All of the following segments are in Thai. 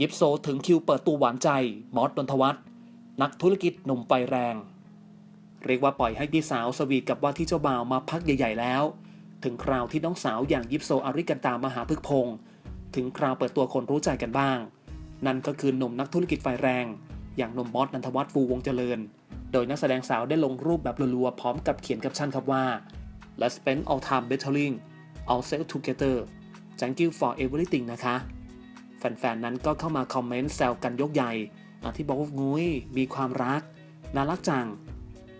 ยิปโซถึงคิวเปิดตัวหวานใจ มอสดนทวัฒน์นักธุรกิจหนุ่มไฟแรง เรียกว่าปล่อยให้พี่สาวสวีทกับว่าที่เจ้าบ่าวมาพักใหญ่ ๆ แล้ว ถึงคราวที่น้องสาวอย่างยิปโซอาริกันตามหาพึกพงศ์ถึงคราวเปิดตัวคนรู้ใจกันบ้าง นั่นก็คือหนุ่มนักธุรกิจไฟแรง อย่างหนุ่มมอสนันทวัฒน์ฟูวงเจริญ โดยนักแสดงสาวได้ลงรูปแบบรัวๆพร้อมกับเขียนแคปชั่นครับว่า Let's spend all time battling ourselves together thank you for everything นะคะ แฟนๆ นั้นก็เข้ามาคอมเมนต์แซวกันยกใหญ่ที่บอกว่างุ้ยมีความรัก น่ารักจัง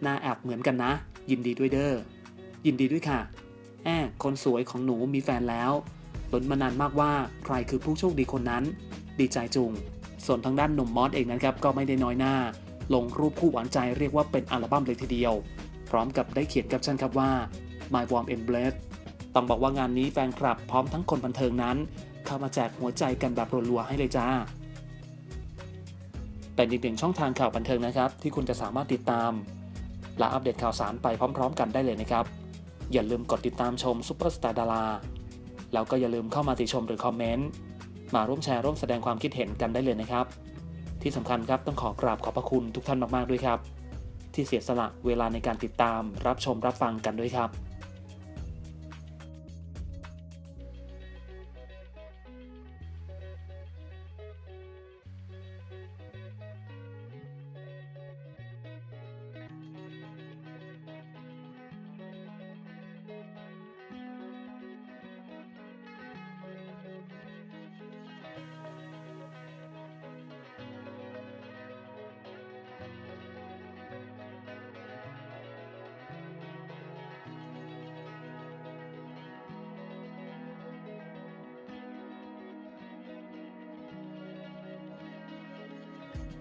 น่าแอบเหมือนกันนะ ยินดีด้วยเด้อ ยินดีด้วยค่ะ แอบคนสวยของหนูมีแฟนแล้วลุ้นมานานมากว่าใครคือผู้โชคดีคนนั้น ดีใจจุง ส่วนทางด้านหนุ่มมอสเองนะครับก็ไม่ได้น้อยหน้า ลงรูปคู่หวานใจเรียกว่าเป็นอัลบั้มเลยทีเดียว พร้อมกับได้เขียนแคปชั่นครับว่า My Warm Embrace ต้องบอกว่างานนี้แฟนคลับพร้อมทั้งคนบันเทิงนั้น เข้ามาแจกหัวใจกันแบบรัวๆให้เลยจ้า เป็นอีกหนึ่งช่องทางข่าวบันเทิงนะครับ ที่คุณจะสามารถติดตาม และอัปเดตข่าวสารไปพร้อม ๆ กันได้เลยนะครับ อย่าลืมกดติดตามชมซุปเปอร์สตาร์ดาราแล้วก็อย่าลืมเข้ามาติชมหรือคอมเมนต์มาร่วมแชร์ร่วมแสดงความคิดเห็นกันได้เลยนะครับ ที่สำคัญครับต้องขอกราบขอบพระคุณทุกท่านมากๆด้วยครับ ที่เสียสละเวลาในการติดตามรับชมรับฟังกันด้วยครับ